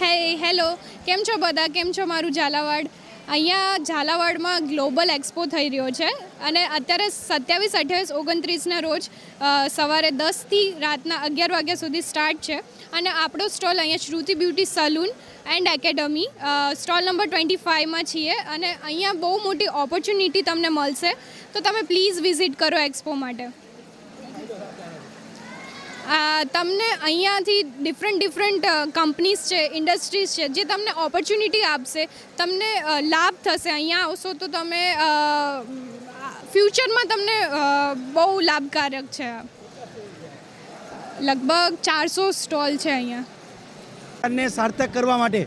હે હેલો કેમ છો બધા? કેમ છો મારું ઝાલાવાડ? અહીંયા ઝાલાવાડમાં ગ્લોબલ એક્સપો થઈ રહ્યો છે અને અત્યારે સત્યાવીસ, અઠ્યાવીસ, ઓગણત્રીસના રોજ સવારે દસથી રાતના અગિયાર વાગ્યા સુધી સ્ટાર્ટ છે. અને આપણો સ્ટોલ અહીંયા Shruti beauty salon and academy stall number twenty ફાઇવમાં છીએ અને અહીંયા બહુ મોટી ઓપોર્ચ્યુનિટી તમને મળશે. તો તમે પ્લીઝ વિઝિટ કરો એક્સપો માટે. તમને અહીંયાથી ડિફરન્ટ ડિફરન્ટ કંપનીઝ છે ઇન્ડસ્ટ્રીઝ છે, જે તમને ઓપોર્ચ્યુનિટી આપશે, તમને લાભ થશે. અહીંયા આવશો તો તમે ફ્યુચરમાં તમને બહુ લાભકારક છે. લગભગ ચારસો સ્ટોલ છે અહીંયા. અને સાર્થક કરવા માટે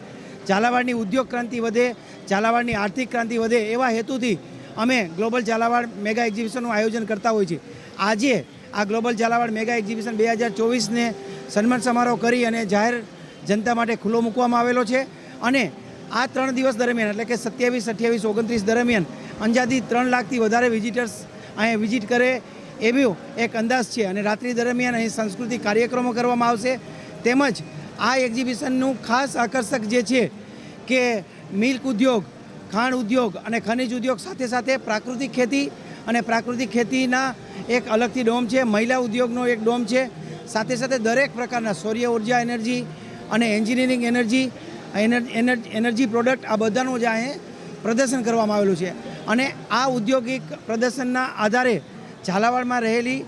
ઝાલાવાડની ઉદ્યોગ ક્રાંતિ વધે, ઝાલાવાડની આર્થિક ક્રાંતિ વધે એવા હેતુથી અમે ગ્લોબલ ઝાલાવાડ મેગા એક્ઝિબિશનનું આયોજન કરતા હોઈએ છીએ આજે આ ગ્લોબલ ઝાલાવાડ મેગા એક્ઝિબિશન બે હજાર ચોવીસને સન્માન સમારોહ કરી અને જાહેર જનતા માટે ખુલ્લો મૂકવામાં આવેલો છે. અને આ ત્રણ દિવસ દરમિયાન, એટલે કે સત્યાવીસ, અઠ્યાવીસ, ઓગણત્રીસ દરમિયાન અંજાથી ત્રણ લાખથી વધારે વિઝિટર્સ અહીંયા વિઝિટ કરે એવો એક અંદાજ છે. અને રાત્રિ દરમિયાન અહીં સાંસ્કૃતિક કાર્યક્રમો કરવામાં આવશે. તેમજ આ એક્ઝિબિશનનું ખાસ આકર્ષક જે છે કે મિલ્ક ઉદ્યોગ ખાંડ ઉદ્યોગ અને ખનિજ ઉદ્યોગ સાથે સાથે પ્રાકૃતિક ખેતી અને પ્રાકૃતિક ખેતીના એક અલગથી ડોમ છે, મહિલા ઉદ્યોગનો એક ડોમ છે. સાથે સાથે દરેક પ્રકારના સૌર્ય ઊર્જા એનર્જી અને એન્જિનિયરિંગ એનર્જી એનર્જી પ્રોડક્ટ આ બધાનું જ અહીં પ્રદર્શન કરવામાં આવેલું છે. અને આ ઔદ્યોગિક પ્રદર્શનના આધારે ઝાલાવાડમાં રહેલી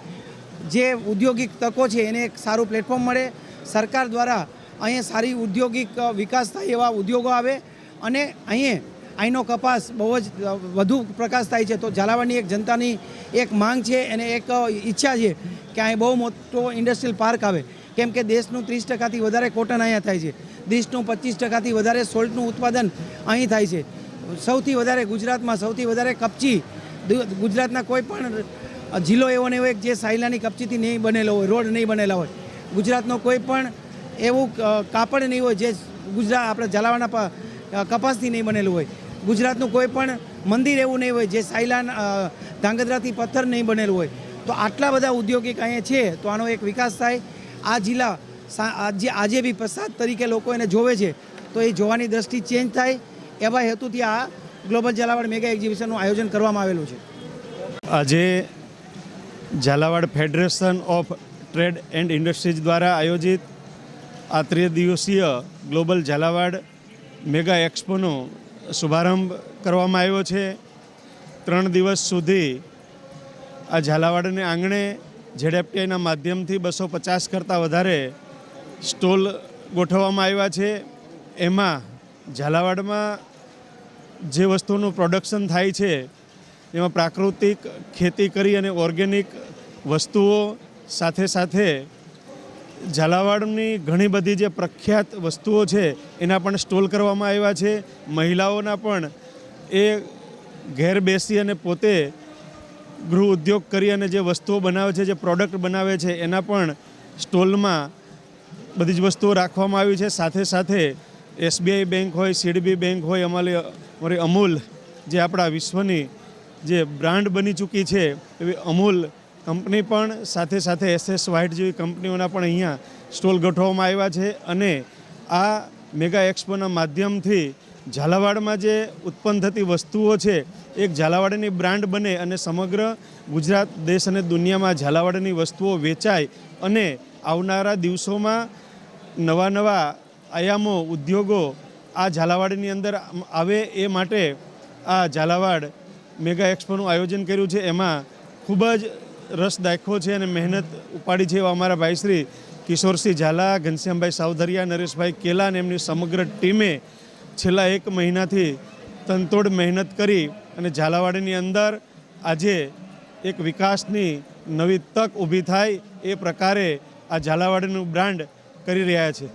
જે ઔદ્યોગિક તકો છે, એને એક સારું પ્લેટફોર્મ મળે. સરકાર દ્વારા અહીંયા સારી ઔદ્યોગિક વિકાસ થાય એવા ઉદ્યોગો આવે. અને અહીં અહીંનો કપાસ બહુ જ વધુ પ્રકાશ થાય છે. તો ઝાલાવાડની એક જનતાની એક માંગ છે અને એક ઈચ્છા છે કે અહીં બહુ મોટો ઇન્ડસ્ટ્રીયલ પાર્ક આવે. કેમ કે દેશનું ત્રીસ ટકાથી વધારે કોટન અહીંયા થાય છે. દેશનું પચીસ ટકાથી વધારે સોલ્ટનું ઉત્પાદન અહીં થાય છે. સૌથી વધારે ગુજરાતમાં સૌથી વધારે કપચી ગુજરાતના કોઈ પણ જિલ્લો એવો ને એવો એક જે સાયલાની કપચીથી નહીં બનેલો હોય, રોડ નહીં બનેલા હોય. ગુજરાતનો કોઈ પણ એવું કાપડ નહીં હોય જે ગુજરાત, આપણે ઝાલાવાડના કપાસથી નહીં બનેલું હોય. ગુજરાતનું કોઈ પણ મંદિર એવું નહીં હોય, જે સાયલાન ધાંગધ્રાથી પથ્થર નહીં બનેલું હોય. તો આટલા બધા ઉદ્યોગિક અહીંયા છે, તો આનો એક વિકાસ થાય. આ જિલ્લા આજે આજે બી પ્રસાદ તરીકે લોકો એને જોવે છે. તો એ જોવાની દ્રષ્ટિ ચેન્જ થાય. એવા હેતુથી આ ગ્લોબલ ઝાલાવાડ મેગા એક્ઝિબિશનનું આયોજન કરવામાં આવેલું છે. આજે Zalawad federation of trade and industries દ્વારા આયોજિત આ ત્રિદિવસીય ગ્લોબલ ઝાલાવાડ મેગા એક્સપોનો શુભારંભ કરવામાં આવ્યો છે. ત્રણ દિવસ સુધી આ ઝાલાવાડને આંગણે જેડેપટીઆઈના માધ્યમથી બસો પચાસ કરતાં વધારે સ્ટોલ ગોઠવવામાં આવ્યા છે. એમાં ઝાલાવાડમાં જે વસ્તુનું પ્રોડક્શન થાય છે, એમાં પ્રાકૃતિક ખેતી કરી અને ઓર્ગેનિક વસ્તુઓ સાથે સાથે ઝાલાવાડની ઘણી બધી જે પ્રખ્યાત વસ્તુઓ છે, એના પણ સ્ટોલ કરવામાં આવ્યા છે. મહિલાઓના પણ એ ઘેર બેસી અને પોતે ગૃહ ઉદ્યોગ કરી અને જે વસ્તુઓ બનાવે છે, જે પ્રોડક્ટ બનાવે છે, એના પણ સ્ટોલમાં બધી જ વસ્તુઓ રાખવામાં આવી છે. સાથે સાથે એસબીઆઈ બેંક હોય, સીડબી બેંક હોય, અમારી અમારી અમૂલ જે આપણા વિશ્વની જે બ્રાન્ડ બની ચૂકી છે, એવી અમૂલ કંપની પણ સાથે સાથે એસએસ વ્હાઇટ જેવી કંપનીઓના પણ અહીંયા સ્ટોલ ગોઠવવામાં આવ્યા છે અને આ મેગા એક્સપોના માધ્યમથી ઝાલાવાડમાં જે ઉત્પન્ન થતી વસ્તુઓ છે, એક ઝાલાવાડની બ્રાન્ડ બને અને સમગ્ર ગુજરાત દેશ અને દુનિયામાં ઝાલાવાડની વસ્તુઓ વેચાય અને આવનારા દિવસોમાં નવા નવા આયામો, ઉદ્યોગો આ ઝાલાવાડની અંદર આવે એ માટે આ ઝાલાવાડ મેગા એક્સપોનું આયોજન કર્યું છે. એમાં ખૂબ જ રસ દાખવો છે અને મહેનત ઉપાડી છે એવા અમારા ભાઈ શ્રી કિશોરસિંહ ઝાલા, ઘનશ્યામભાઈ સાવધરિયા, નરેશભાઈ કેલા અને એમની સમગ્ર ટીમે છેલ્લા એક મહિનાથી તનતોડ મહેનત કરી અને ઝાલાવાડીની અંદર આજે એક વિકાસની નવી તક ઊભી થાય એ પ્રકારે આ ઝાલાવાડીનું બ્રાન્ડ કરી રહ્યા છે.